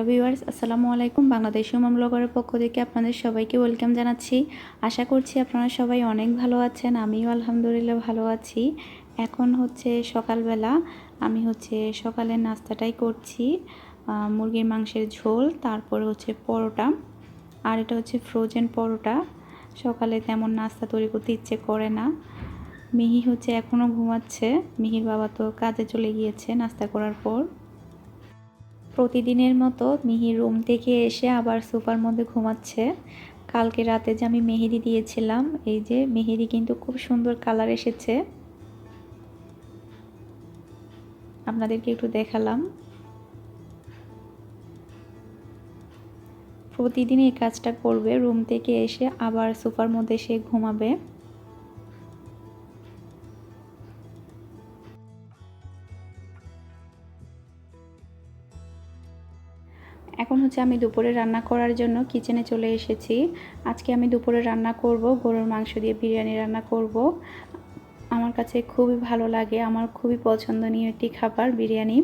Hello viewers, আসসালামু আলাইকুম। বাংলাদেশ উমাম ব্লগারের পক্ষ থেকে আপনাদের সবাইকে ওয়েলকাম জানাচ্ছি। আশা করছি আপনারা সবাই অনেক ভালো আছেন, আমিও আলহামদুলিল্লাহ ভালো আছি। এখন হচ্ছে সকালবেলা, আমি হচ্ছে সকালের নাস্তাটাই করছি মুরগির মাংসের ঝোল, তারপরে হচ্ছে পরোটা, আর এটা হচ্ছে ফ্রোজেন পরোটা। সকালে তেমন নাস্তা তৈরি করতে ইচ্ছে করে না। মিহি হচ্ছে এখনও ঘুমাচ্ছে, মিহির বাবা তো কাজে চলে গিয়েছে নাস্তা করার পর। প্রতিদিনের মতো মিহি রুম থেকে এসে আবার সোফার মধ্যে ঘুমাচ্ছে। কালকে রাতে যে আমি মেহেদি দিয়েছিলাম, এই যে মেহেদি কিন্তু খুব সুন্দর কালার এসেছে। আপনাদেরকে একটু দেখালাম। প্রতিদিন এই কাজটা করবে, রুম থেকে এসে আবার সোফার মধ্যে সে ঘুমাবে। আমি দুপুরে রান্না করার জন্য কিচেনে চলে এসেছি। আজকে আমি দুপুরে রান্না করব, গরুর মাংস দিয়ে বিরিয়ানি রান্না করব। আমার কাছে খুবই ভালো লাগে, আমার খুবই পছন্দনীয় একটি খাবার বিরিয়ানি।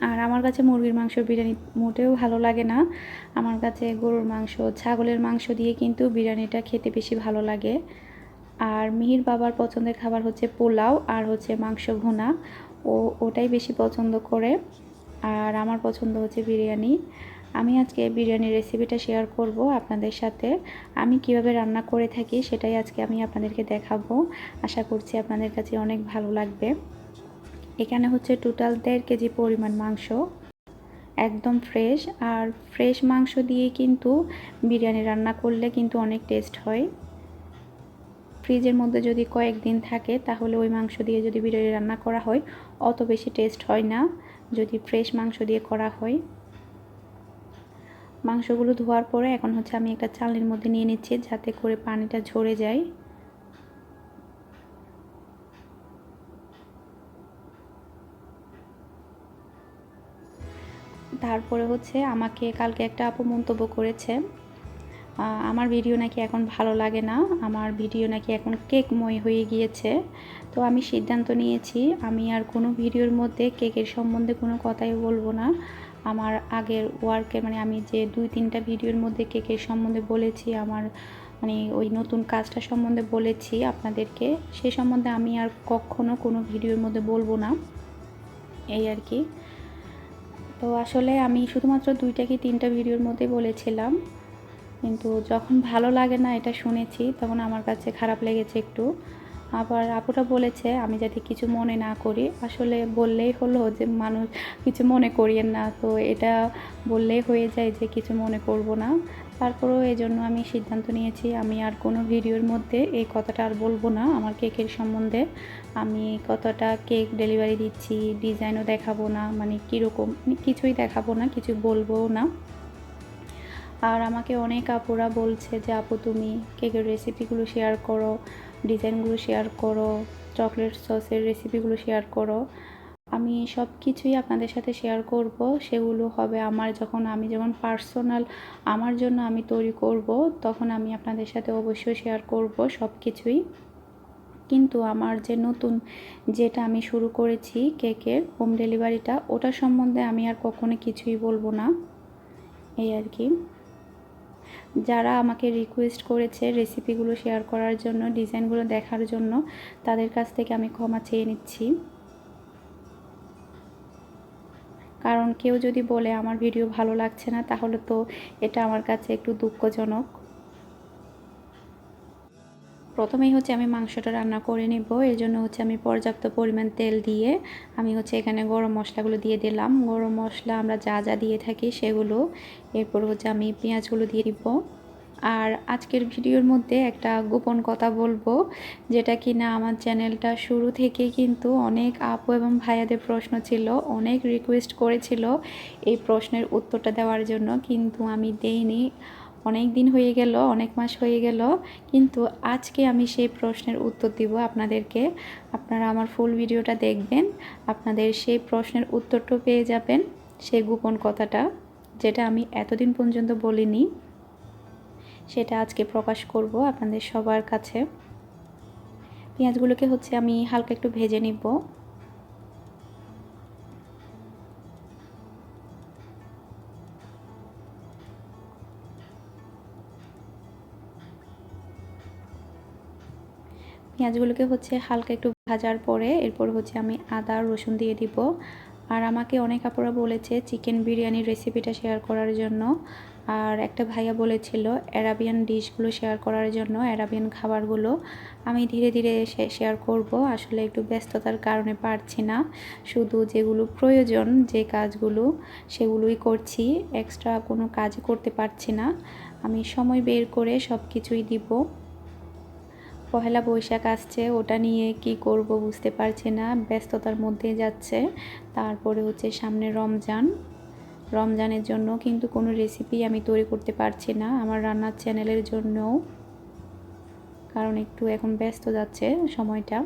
আর আমার কাছে মুরগির মাংস বিরিয়ানি মোটেও ভালো লাগে না। আমার কাছে গরুর মাংস, ছাগলের মাংস দিয়ে কিন্তু বিরিয়ানিটা খেতে বেশি ভালো লাগে। আর মিহির বাবার পছন্দের খাবার হচ্ছে পোলাও আর হচ্ছে মাংস ভুনা। ও, ওটাই বেশি পছন্দ করে। আর আমার পছন্দ হচ্ছে বিরিয়ানি। আমি আজকে বিরিয়ানির রেসিপিটা শেয়ার করব আপনাদের সাথে। আমি কীভাবে রান্না করে থাকি সেটাই আজকে আমি আপনাদেরকে দেখাবো। আশা করছি আপনাদের কাছে অনেক ভালো লাগবে। এখানে হচ্ছে টোটাল দেড় কেজি পরিমাণ মাংস। একদম ফ্রেশ আর ফ্রেশ মাংস দিয়ে কিন্তু বিরিয়ানি রান্না করলে কিন্তু অনেক টেস্ট হয়। ফ্রিজের মধ্যে যদি কয়েকদিন থাকে তাহলে ওই মাংস দিয়ে যদি বিরিয়ানি রান্না করা হয়, অত বেশি টেস্ট হয় না। যদি ফ্রেশ মাংস দিয়ে করা হয়। মাংসগুলো ধোয়ার পরে এখন হচ্ছে আমি একটা চালের মধ্যে নিয়ে নিচ্ছি যাতে করে পানিটা ঝরে যায়। তারপরে হচ্ছে আমাকে কালকে একটা আপু মন্তব্য করেছে আমার ভিডিও নাকি এখন ভালো লাগে না, আমার ভিডিও নাকি এখন কেকময় হয়ে গিয়েছে। তো আমি সিদ্ধান্ত নিয়েছি, আমি আর কোনো ভিডিওর মধ্যে কেকের সম্বন্ধে কোনো কথাই বলব না। আমার আগের ওয়ার্কে মানে আমি যে দুই, তিনটা ভিডিওর মধ্যে কেকের সম্বন্ধে বলেছি, আমার মানে ওই নতুন কাজটা সম্বন্ধে বলেছি আপনাদেরকে, সে সম্বন্ধে আমি আর কখনো কোনো ভিডিওর মধ্যে বলব না, এই আর কি। তো আসলে আমি শুধুমাত্র দুইটা কি তিনটা ভিডিওর মধ্যে বলেছিলাম, কিন্তু যখন ভালো লাগে না এটা শুনেছি, তখন আমার কাছে খারাপ লেগেছে একটু। আবার আপুটা বলেছে, আমি যাতে কিছু মনে না করি। আসলে বললেই হলো যে, মানুষ কিছু মনে করিয়েন না। তো এটা বললেই হয়ে যায় যে, কিছু মনে করব না। তারপরেও এই জন্য আমি সিদ্ধান্ত নিয়েছি, আমি আর কোনো ভিডিওর মধ্যে এই কথাটা আর বলব না, আমার কেকের সম্বন্ধে। আমি কতটা কেক ডেলিভারি দিচ্ছি, ডিজাইনও দেখাবো না মানে কীরকম, কিছুই দেখাবো না, কিছু বলব না। আর আমাকে অনেক আপুরা বলছে যে, আপু তুমি কেকের রেসিপিগুলো শেয়ার করো। ডিজাইনগুলো শেয়ার করো, চকলেট সসের রেসিপিগুলো শেয়ার করো। আমি সব কিছুই আপনাদের সাথে শেয়ার করব। সেগুলো হবে আমার যখন আমি যখন পার্সোনাল আমার জন্য আমি তৈরি করব, তখন আমি আপনাদের সাথে অবশ্যই শেয়ার করব সব কিছুই। কিন্তু আমার যে নতুন যেটা আমি শুরু করেছি কেকের হোম ডেলিভারিটা ওটা সম্বন্ধে আমি আর কখনো কিছুই বলব না। এই আর কি। যারা আমাকে রিকোয়েস্ট করেছে রেসিপিগুলো শেয়ার করার জন্য ডিজাইনগুলো দেখার জন্য, তাদের কাছ থেকে আমি ক্ষমা চেয়ে নিচ্ছি। কারণ কেউ যদি বলে, আমার ভিডিও ভালো লাগছে না, তাহলে তো এটা আমার কাছে একটু দুঃখজনক। প্রথমেই হচ্ছে আমি মাংসটা রান্না করে নিব। এর জন্য হচ্ছে আমি পর্যাপ্ত পরিমাণ তেল দিয়ে আমি হচ্ছে এখানে গরম মশলাগুলো দিয়ে দিলাম। গরম মশলা আমরা যা যা দিয়ে থাকি সেগুলো। এরপর হচ্ছে আমি পেঁয়াজগুলো দিয়ে দিব। আর আজকের ভিডিওর মধ্যে একটা গোপন কথা বলব, যেটা কি না আমার চ্যানেলটা শুরু থেকে কিন্তু অনেক আপু এবং ভাইয়াদের প্রশ্ন ছিল, অনেক রিকোয়েস্ট করেছিল এই প্রশ্নের উত্তরটা দেওয়ার জন্য। কিন্তু আমি দেইনি। অনেক দিন হয়ে গেল, অনেক মাস হয়ে গেল, কিন্তু আজকে আমি সেই প্রশ্নের উত্তর দিব আপনাদেরকে। আপনারা আমার ফুল ভিডিওটা দেখবেন, আপনাদের সেই প্রশ্নের উত্তরটা পেয়ে যাবেন সেই গোপন কথাটা, যেটা আমি এতদিন পর্যন্ত বলিনি। সেটা আজকে প্রকাশ করব আপনাদের সবার কাছে। পেঁয়াজগুলোকে হচ্ছে আমি হালকা একটু ভেজে নিব। পেঁয়াজগুলোকে হচ্ছে হালকা একটু ভাজার পরে এরপর হচ্ছে আমি আদা, রসুন দিয়ে দিব। আর আমাকে অনেক আপুরা বলেছে চিকেন বিরিয়ানির রেসিপিটা শেয়ার করার জন্য। আর একটা ভাইয়া বলেছিল অ্যারাবিয়ান ডিশগুলো শেয়ার করার জন্য, অ্যারাবিয়ান খাবারগুলো। আমি ধীরে ধীরে শেয়ার করব, আসলে একটু ব্যস্ততার কারণে পারছি না। শুধু যেগুলো প্রয়োজন, যে কাজগুলো সেগুলোই করছি এক্সট্রা কোনো কাজ করতে পারছি না। আমি সময় বের করে সব কিছুই দিব। পহেলা বৈশাখ আসছে, ওটা নিয়ে কি করব বুঝতে পারছি না। ব্যস্ততার মধ্যে যাচ্ছে। তারপরে হচ্ছে সামনে রমজান। রমজানের জন্য কিন্তু কোনো রেসিপি আমি তৈরি করতে পারছি না আমার রান্নার চ্যানেলের জন্যও। কারণ একটু এখন ব্যস্ত যাচ্ছে সময়টা।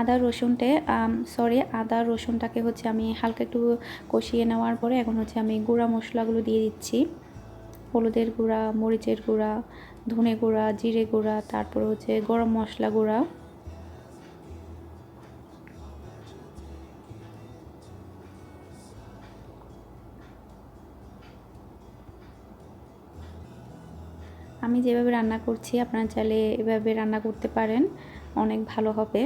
আদা, রসুনটে সরি আদা, রসুনটাকে হচ্ছে আমি হালকা একটু কষিয়ে নেওয়ার পরে এখন হচ্ছে আমি গুঁড়া মশলাগুলো দিয়ে দিচ্ছি। হলুদের গুঁড়া, মরিচের গুঁড়া ধনে গুঁড়া, জিরে গুঁড়া, তারপর হচ্ছে গরম মশলা গুঁড়া। আমি যেভাবে রান্না করছি, আপনারা চাইলে এভাবে রান্না করতে পারেন, অনেক ভালো হবে।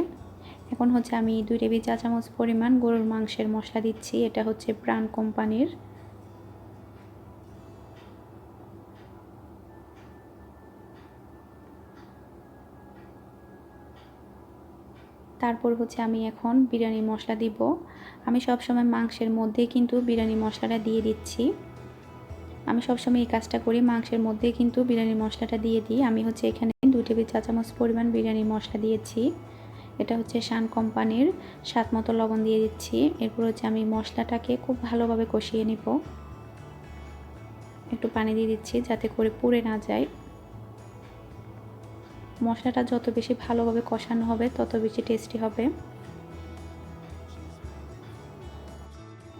এখন হচ্ছে আমি দুই টেবিল চা চামচ পরিমাণ গরুর মাংসের মশলা দিচ্ছি, এটা হচ্ছে প্রাণ কোম্পানির। তারপর হচ্ছে আমি এখন বিরিয়ানি মশলা দিব। আমি সবসময় মাংসের মধ্যেই কিন্তু বিরিয়ানি মশলাটা দিয়ে দিচ্ছি। আমি সবসময় এই কাজটা করি, মাংসের মধ্যে কিন্তু বিরিয়ানি মশলাটা দিয়ে দিই। আমি হচ্ছে এখানে দু টেবিল চা চামচ পরিমাণ বিরিয়ানি মশলা দিয়েছি। এটা হচ্ছে শান কোম্পানির স্বাদ মতো লবণ দিয়ে দিচ্ছি। এরপর হচ্ছে আমি মশলাটাকে খুব ভালোভাবে কষিয়ে নিব। একটু পানি দিয়ে দিচ্ছি যাতে করে পুড়ে না যায়। মশলাটা যত বেশি ভালোভাবে কষানো হবে, তত বেশি টেস্টি হবে।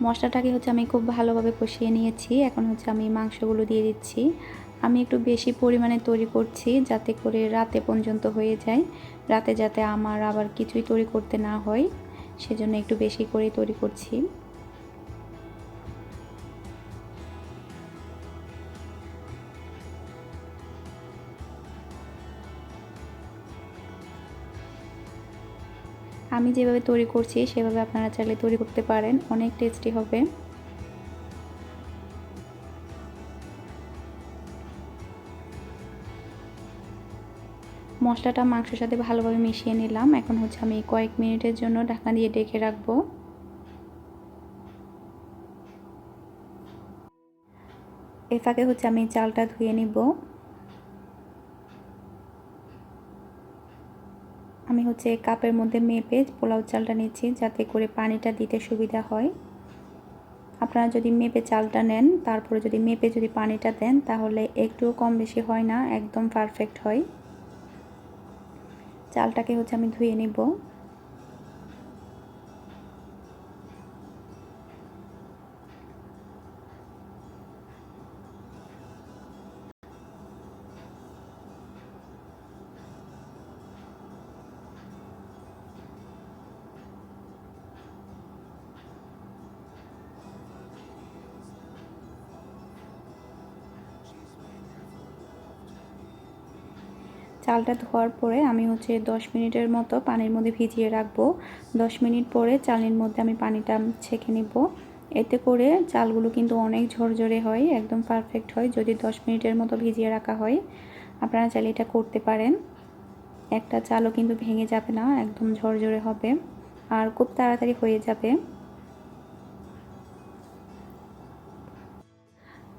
মশলাটাকে হচ্ছে আমি খুব ভালোভাবে কষিয়ে নিয়েছি। এখন হচ্ছে আমি মাংসগুলো দিয়ে দিচ্ছি। আমি একটু বেশি পরিমাণে তৈরি করছি যাতে করে রাতে পর্যন্ত হয়ে যায়। রাতে যাতে আমার আবার কিছুই তৈরি করতে না হয়, সেজন্য একটু বেশি করে তৈরি করছি। আমি যেভাবে তৈরি করছি, সেভাবে আপনারা চাইলে তৈরি করতে পারেন। অনেক টেস্টি হবে। মশলাটা মাংসের সাথে ভালোভাবে মিশিয়ে নিলাম। এখন হচ্ছে আমি কয়েক মিনিটের জন্য ঢাকা দিয়ে ডেকে রাখব। এ ফাঁকে হচ্ছে আমি চালটা ধুয়ে নিব। হচ্ছে কাপের মধ্যে মেপে পোলাও চালটা নিচ্ছি যাতে করে পানিটা দিতে সুবিধা হয়। আপনারা যদি মেপে চালটা নেন, তারপরে যদি মেপে যদি পানিটা দেন, তাহলে একটু কম বেশি হয় না, একদম পারফেক্ট হয়। চালটাকে হচ্ছে আমি ধুয়ে নিব। চালটা ধোয়ার পরে আমি হচ্ছে 10 মিনিটের মতো পানির মধ্যে ভিজিয়ে রাখব। 10 মিনিট পরে চালের মধ্যে আমি পানিটা ছেঁকে নিব। এতে করে চালগুলো কিন্তু অনেক ঝরঝরে হয়, একদম পারফেক্ট হয়, যদি 10 মিনিটের মতো ভিজিয়ে রাখা হয়। আপনারা চাইলে এটা করতে পারেন। একটা চালও কিন্তু ভেঙে যাবে না, একদম ঝরঝরে হবে আর খুব তাড়াতাড়ি হয়ে যাবে।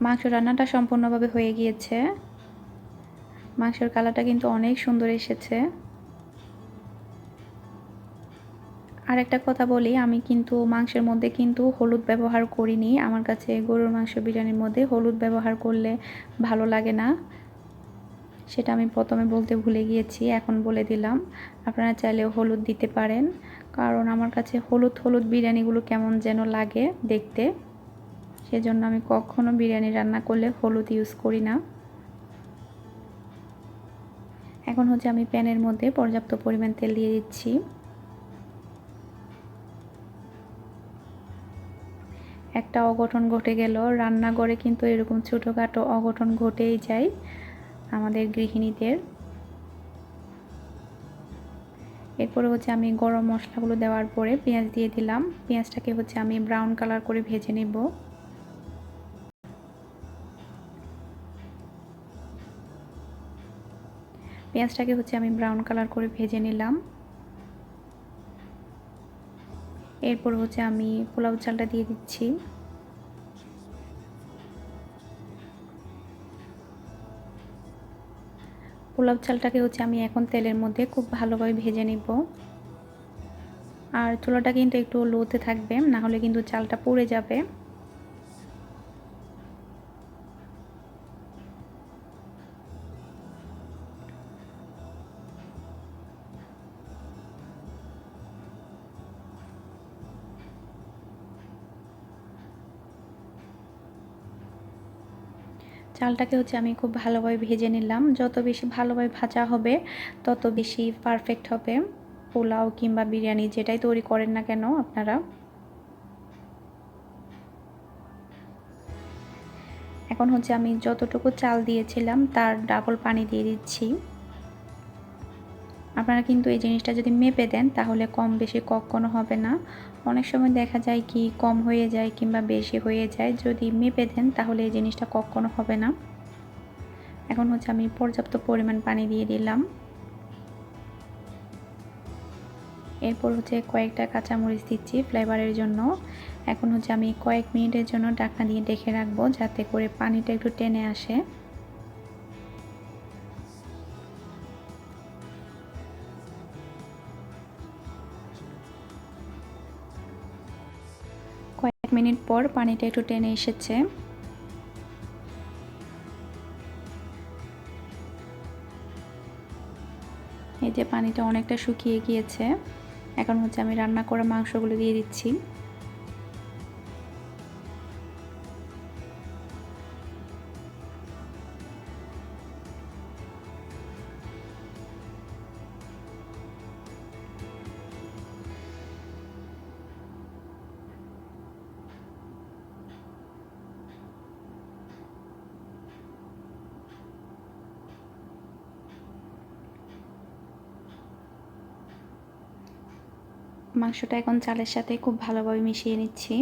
মাংস রান্নাটা সম্পূর্ণভাবে হয়ে গিয়েছে। মাংসের কালারটা কিন্তু অনেক সুন্দর এসেছে। আর একটা কথা বলি, আমি কিন্তু মাংসের মধ্যে কিন্তু হলুদ ব্যবহার করিনি। আমার কাছে গরুর মাংস বিরিয়ানির মধ্যে হলুদ ব্যবহার করলে ভালো লাগে না। সেটা আমি প্রথমে বলতে ভুলে গিয়েছি, এখন বলে দিলাম। আপনারা চাইলেও হলুদ দিতে পারেন, কারণ আমার কাছে হলুদ হলুদ বিরিয়ানিগুলো কেমন যেন লাগে দেখতে। সেজন্য আমি কখনো বিরিয়ানি রান্না করলে হলুদ ইউজ করি না। এখন হচ্ছে আমি প্যানের মধ্যে পর্যাপ্ত পরিমাণ তেল দিয়ে দিচ্ছি। একটা অঘটন ঘটে গেল। রান্নাঘরে কিন্তু এরকম ছোটোখাটো অঘটন ঘটেই যায় আমাদের গৃহিণীদের। এরপরে হচ্ছে আমি গরম মশলাগুলো দেওয়ার পরে পেঁয়াজ দিয়ে দিলাম। পেঁয়াজটাকে হচ্ছে আমি ব্রাউন কালার করে ভেজে নেব। পেঁয়াজটাকে হচ্ছে আমি ব্রাউন কালার করে ভেজে নিলাম। এরপর হচ্ছে আমি পোলাও চালটা দিয়ে দিচ্ছি। পোলাও চালটাকে হচ্ছে আমি এখন তেলের মধ্যে খুব ভালোভাবে ভেজে নিব। আর চুলাটা কিন্তু একটু লোতে থাকবে না হলে কিন্তু চালটা পুড়ে যাবে। চালটাকে হচ্ছে আমি খুব ভালোভাবে ভেজে নিলাম। যত বেশি ভালোভাবে ভাজা হবে, তত বেশি পারফেক্ট হবে। পোলাও কিংবা বিরিয়ানি যেটাই তৈরি করেন না কেন আপনারা। এখন হচ্ছে আমি যতটুকু চাল দিয়েছিলাম, তার ডাবল পানি দিয়ে দিচ্ছি। আপনারা কিন্তু এই জিনিসটা যদি মেপে দেন, তাহলে কম বেশি কখনো হবে না। অনেক সময় দেখা যায় কি, কম হয়ে যায় কিংবা বেশি হয়ে যায়। যদি মেপে দেন, তাহলে এই জিনিসটা কখনো হবে না। এখন হচ্ছে আমি পর্যাপ্ত পরিমাণ পানি দিয়ে দিলাম। এরপর হচ্ছে কয়েকটা কাঁচামরিচ দিচ্ছি ফ্লেভারের জন্য। এখন হচ্ছে আমি কয়েক মিনিটের জন্য ঢাকনা দিয়ে ডেকে রাখব, যাতে করে পানিটা একটু টেনে আসে। মিনিট পর পানিটা একটু টেনে এসেছে। যে পানিটা অনেকটা শুকিয়ে গিয়েছে। এখন হচ্ছে আমি রান্না করা মাংসগুলো দিয়ে দিচ্ছি। মাংসটা এখন চালের সাথে খুব ভালোভাবে মিশিয়ে নিচ্ছি।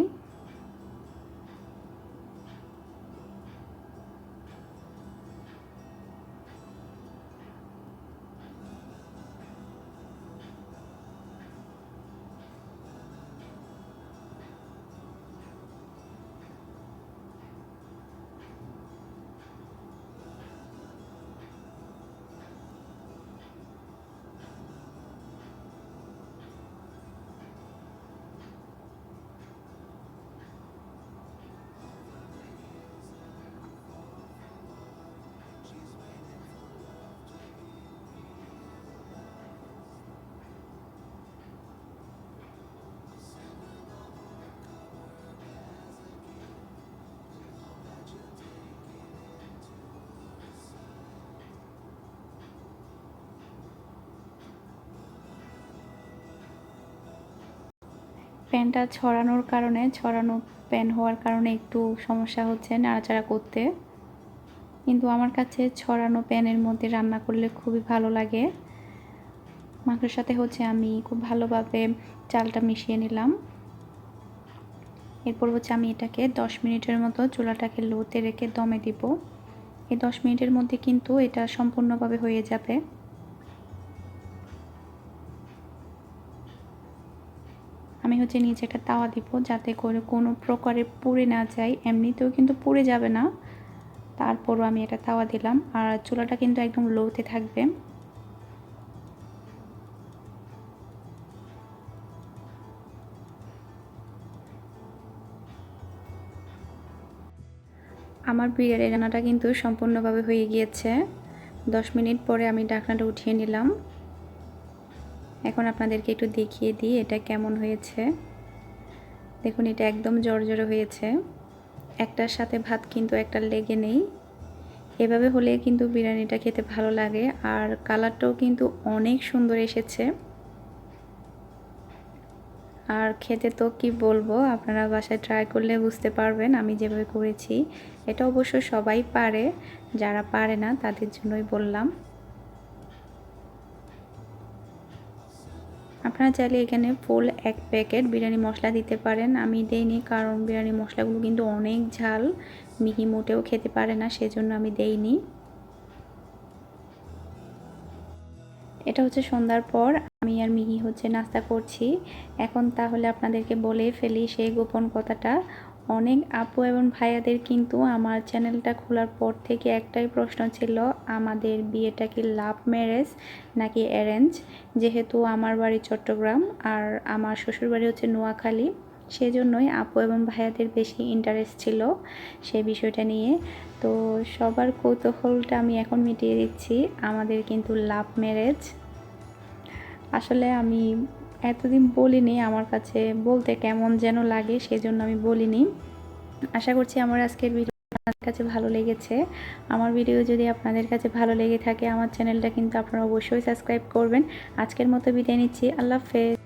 প্যানটা ছড়ানোর কারণে, ছড়ানো প্যান হওয়ার কারণে একটু সমস্যা হচ্ছে নাড়াচাড়া করতে। কিন্তু আমার কাছে ছড়ানো প্যানের মধ্যে রান্না করলে খুবই ভালো লাগে। মাংসের সাথে হচ্ছে আমি খুব ভালোভাবে চালটা মিশিয়ে নিলাম। এরপর হচ্ছে আমি এটাকে দশ মিনিটের মতো চুলাটাকে লোতে রেখে দমে দিব। এই দশ মিনিটের মধ্যে কিন্তু এটা সম্পূর্ণভাবে হয়ে যাবে। হচ্ছে নিচে একটা তাওয়া দিব যাতে করে কোনো প্রকারে পুড়ে না যায়। এমনিতেও কিন্তু পুড়ে যাবে না। তারপরও আমি এটা তাওয়া দিলাম। আর চুলাটা কিন্তু একদম লোতে থাকবে। আমার বিরিয়ানি রান্নাটা কিন্তু সম্পূর্ণভাবে হয়ে গিয়েছে। দশ মিনিট পরে আমি ডাকনাটা উঠিয়ে নিলাম। এখন আপনাদেরকে একটু দেখিয়ে দিই এটা কেমন হয়েছে। দেখুন, এটা একদম জড়জড়ে হয়েছে। একটার সাথে ভাত কিন্তু একটা লেগে নেই। এভাবে হলে কিন্তু বিরিয়ানিটা খেতে ভালো লাগে আর কালারটাও কিন্তু অনেক সুন্দর এসেছে। আর খেতে তো কি বলব, আপনারা বাসায় ট্রাই করলে বুঝতে পারবেন আমি যেভাবে করেছি। এটা অবশ্য সবাই পারে, যারা পারে না তাদের জন্যই বললাম। আপনারা চাইলে এখানে ফুল এক প্যাকেট বিরিয়ানি মশলা দিতে পারেন। আমি দেইনি কারণ বিরিয়ানি মশলাগুলো কিন্তু অনেক ঝাল। মিহি মোটেও খেতে পারে না, সেজন্য আমি দেইনি। এটা হচ্ছে সন্ধ্যার পর, আমি আর মিহি হচ্ছে নাস্তা করছি। এখন তাহলে আপনাদেরকে বলে ফেলি সেই গোপন কথাটা। অনেক আপু এবং ভাইয়াদের কিন্তু আমার চ্যানেলটা খোলার পর থেকে একটাই প্রশ্ন ছিল, আমাদের বিয়েটা কি লাভ ম্যারেজ নাকি অ্যারেঞ্জ যেহেতু আমার বাড়ি চট্টগ্রাম আর আমার শ্বশুর বাড়ি হচ্ছে নোয়াখালী, সেজন্যই আপু এবং ভাইয়াদের বেশি ইন্টারেস্ট ছিল সেই বিষয়টা নিয়ে। তো সবার কৌতূহলটা আমি এখন মিটিয়ে দিচ্ছি, আমাদের কিন্তু লাভ ম্যারেজ আসলে আমি এতদিন বলিনি আমার কাছে বলতে কেমন যেন লাগে, সেজন্য আমি বলিনি। আশা করছি আমার আজকের ভিডিও আপনাদের কাছে ভালো লেগেছে। আমার ভিডিও যদি আপনাদের কাছে ভালো লেগে থাকে, আমার চ্যানেলটা কিন্তু আপনারা অবশ্যই সাবস্ক্রাইব করবেন। আজকের মতো বিদায় নিচ্ছি। আল্লাহ হাফেজ।